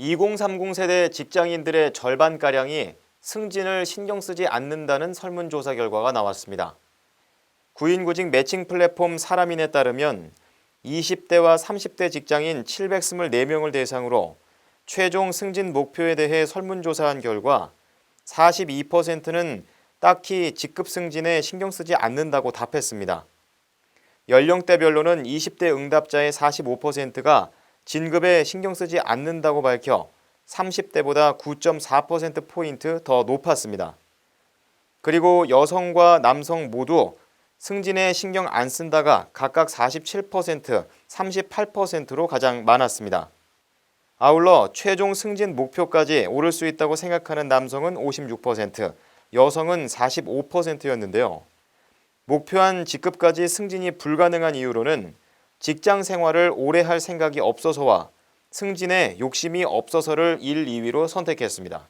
2030 세대 직장인들의 절반가량이 승진을 신경 쓰지 않는다는 설문조사 결과가 나왔습니다. 구인구직 매칭 플랫폼 사람인에 따르면 20대와 30대 직장인 724명을 대상으로 최종 승진 목표에 대해 설문조사한 결과 42%는 딱히 직급 승진에 신경 쓰지 않는다고 답했습니다. 연령대별로는 20대 응답자의 45%가 진급에 신경 쓰지 않는다고 밝혀 30대보다 9.4%포인트 더 높았습니다. 그리고 여성과 남성 모두 승진에 신경 안 쓴다가 각각 47%, 38%로 가장 많았습니다. 아울러 최종 승진 목표까지 오를 수 있다고 생각하는 남성은 56%, 여성은 45%였는데요. 목표한 직급까지 승진이 불가능한 이유로는 직장 생활을 오래 할 생각이 없어서와 승진에 욕심이 없어서를 1, 2위로 선택했습니다.